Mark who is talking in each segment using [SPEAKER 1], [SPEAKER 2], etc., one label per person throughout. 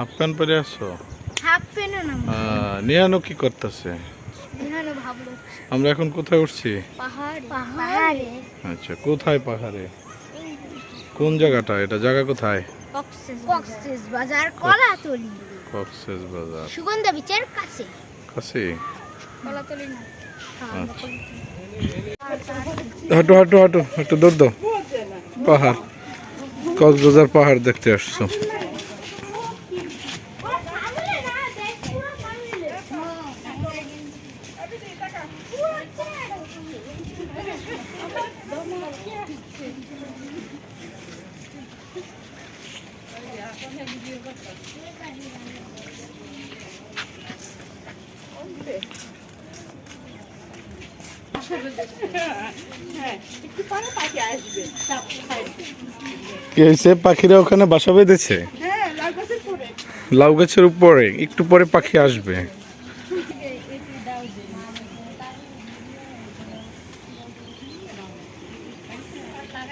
[SPEAKER 1] Half pant পরে আসছো
[SPEAKER 2] half প্যান্টও না
[SPEAKER 1] নিয়ানো কি করতেছে? আমরা এখন কোথায় উঠছি?
[SPEAKER 2] পাহাড়। পাহাড়ে।
[SPEAKER 1] আচ্ছা কোথায় পাহাড়ে? কোন জায়গাটা? এটা জায়গা কোথায়?
[SPEAKER 2] কক্সেস বাজার। কলাতলি।
[SPEAKER 1] কক্সেস বাজার।
[SPEAKER 2] সুগন্ধা বিচের কাছে।
[SPEAKER 1] কাছে?
[SPEAKER 2] কলাতলি না।
[SPEAKER 1] আচ্ছা। হাঁটু হাঁটু হাঁটু একটু দৌড় দাও। পাহাড়। কক্সবাজার পাহাড় দেখতে আসছো। হয়েছে পাখিরা ওখানে বাসা বেঁধেছে? লাউ গাছের উপরে একটু পরে পাখি আসবে।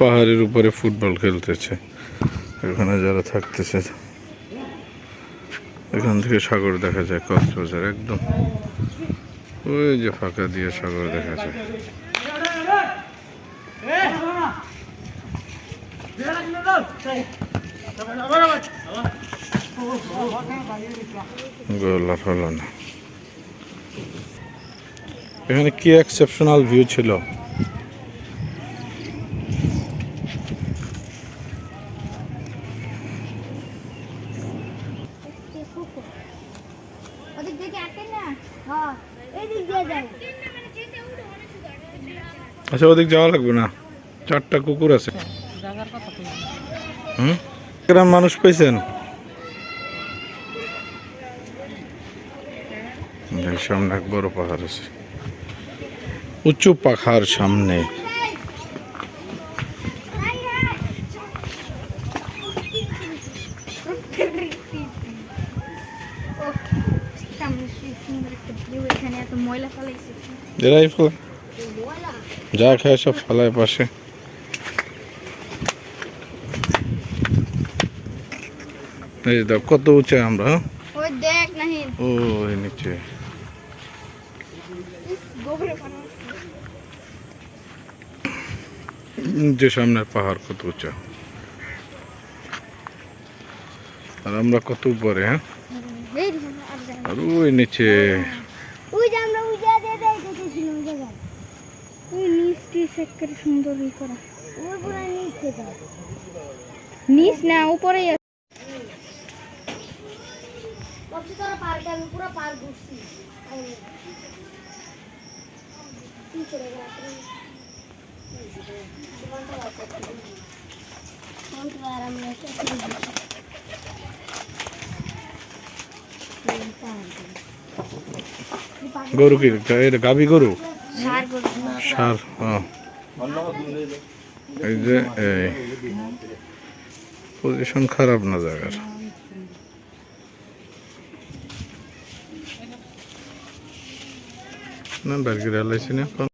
[SPEAKER 1] পাহাড়ের উপরে ফুটবল খেলতেছে। এখানে যারা থাকতেছে, এখান থেকে সাগর দেখা যায়, কক্সবাজার একদম। ওই যে ফাঁকা দিয়ে সাগর দেখা যায়। না এখানে কি এক্সেপশনাল ভিউ ছিল?
[SPEAKER 2] আটে না হ্যাঁ এই দিক দিয়ে
[SPEAKER 1] আচ্ছা ওদিক যাওয়া লাগবে না চারটা কুকুর আছে হুম গ্রাম মানুষ পেয়েছেন সামনে এক বড় পাহাড় আছে উঁচু পাখার সামনে
[SPEAKER 2] কি সুন্দর একটা ভিউ এখানে এত ময়লা ফেলাইছে
[SPEAKER 1] এরাই ফেলা যা খায় সব ফেলায় পাশে। এই কত উঁচে আমরা হ্যাঁ?
[SPEAKER 2] ওই
[SPEAKER 1] ও নিচে। যে সামনের পাহাড় কত উঁচা। আর আমরা কত উপরে হ্যাঁ।
[SPEAKER 2] আর
[SPEAKER 1] ওই নিচে।
[SPEAKER 2] ওই যে আমরা ওই যা দেখেছিলাম ওই নিচ টিচ একেবারে সুন্দর ই করা। ওই পুরো নিচ থেকে। নিচ না উপরে পার্ক আমি পুরো পার্ক ঘুরছি।
[SPEAKER 1] গরু কি? এটা গাভী গরু?
[SPEAKER 2] সার
[SPEAKER 1] এই যে এই। পজিশন খারাপ না জায়গার। না বার্গি রেলাইছি না